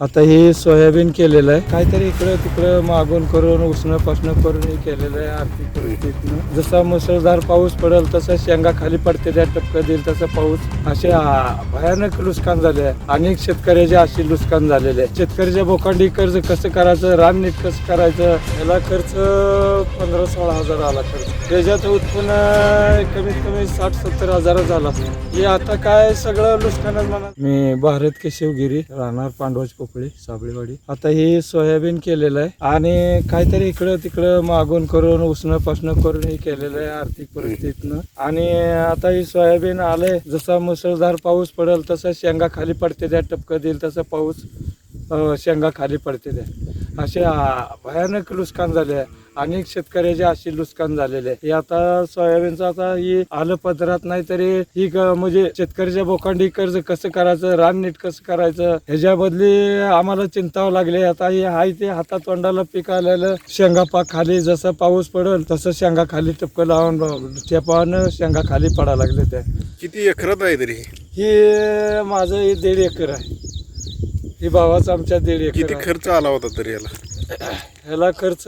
आता हे सोयाबीन केलेलं आहे. काहीतरी इकडं तिकडं मागून करून उष्ण पासणं करून हे केलेलं आहे आर्थिक परिस्थितीनं. जसा मुसळधार पाऊस पडेल तसं शेंगा खाली पडते त्या टपकं देईल तसं पाऊस. असे भयानक नुकसान झाले आहे. अनेक शेतकऱ्याचे असे नुकसान झालेले आहे. शेतकऱ्याच्या बोकांडी कर्ज कसं करायचं रान नीट कसं करायचं याला खर्च पंधरा सोळा हजार आला खर्च. त्याच्यात उत्पन्न कमीत कमी साठ सत्तर हजार झाला. हे आता काय सगळं नुकसानच म्हणा. मी भारत केशवगिरी राहणार पांडवच पोपळी साबळेवाडी आता हे सोयाबीन केलेलं आहे आणि काहीतरी इकडं तिकडं मागून करून उष्ण पासणं करून हे केलेलं आहे आर्थिक परिस्थितीनं. आणि आता हे सोयाबीन आलंय जसा मुसळधार पाऊस पडेल तसं शेंगा खाली पडते त्या टपकं देईल तसं पाऊस शेंगा खाली पडते त्या असे भयानक नुकसान झाले आहे. अनेक शेतकऱ्याचे असे नुकसान झालेले आहे. हे आता सोयाबीनचं आता ही आलं पदरात नाही तरी ही म्हणजे शेतकऱ्याच्या बोकांडी कर्ज कसं करायचं रान नीट कसं करायचं ह्याच्या बदली आम्हाला चिंतावं लागले. आता हे हाय ते हातात तोंडाला पीक आलेलं शेंगा पाक खाली जसं पाऊस पडेल तसं शेंगा खाली टपकं लावून चेपानं शेंगा खाली पडा लागले त्या. किती एकरात आहे तरी? हे माझं हे दीड एकर आहे. ही भावाचं आमच्या दीड एकर किती आहे. खर्च आला होता तरी याला? ह्याला खर्च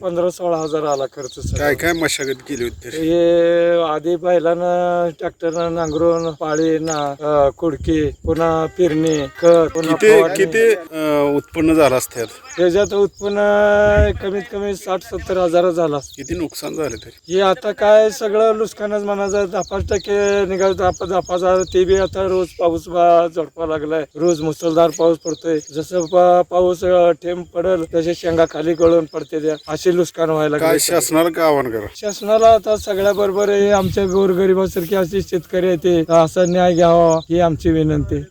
पंधरा सोळा हजार आला खर्च सगळा. काय काय मशागत केली होती तरी हे आधी बैलानं ट्रॅक्टरनं नांगरून पाळी ना कुडकी पुन्हा फिरणी खत पुन्हा किती फवारणी. किती अं, उत्पन्न झालं असतं यात? त्याच्यात उत्पन्न कमीत कमी साठ सत्तर हजार झाला किती नुकसान झाले तरी? हे आता काय सगळं नुकसानच म्हणायचं दहा पाच टक्के निघाल दहा पाच दहा पाच हजार. ते बी आता रोज पाऊस बा- झोडपा लागलाय. रोज मुसळधार पाऊस पडतोय. जसं पा- पाऊस अं, थेंब पडेल तसे शेंगा खाली गळून पडते त्या. असे नुकसान व्हायला काय लागले शासनाला काय आव्हान करा? शासनाला आता सगळ्या बरोबर आमच्या गोरगरिबासारखी असे शेतकरी आहे ते असा न्याय घ्यावा ही आमची विनंती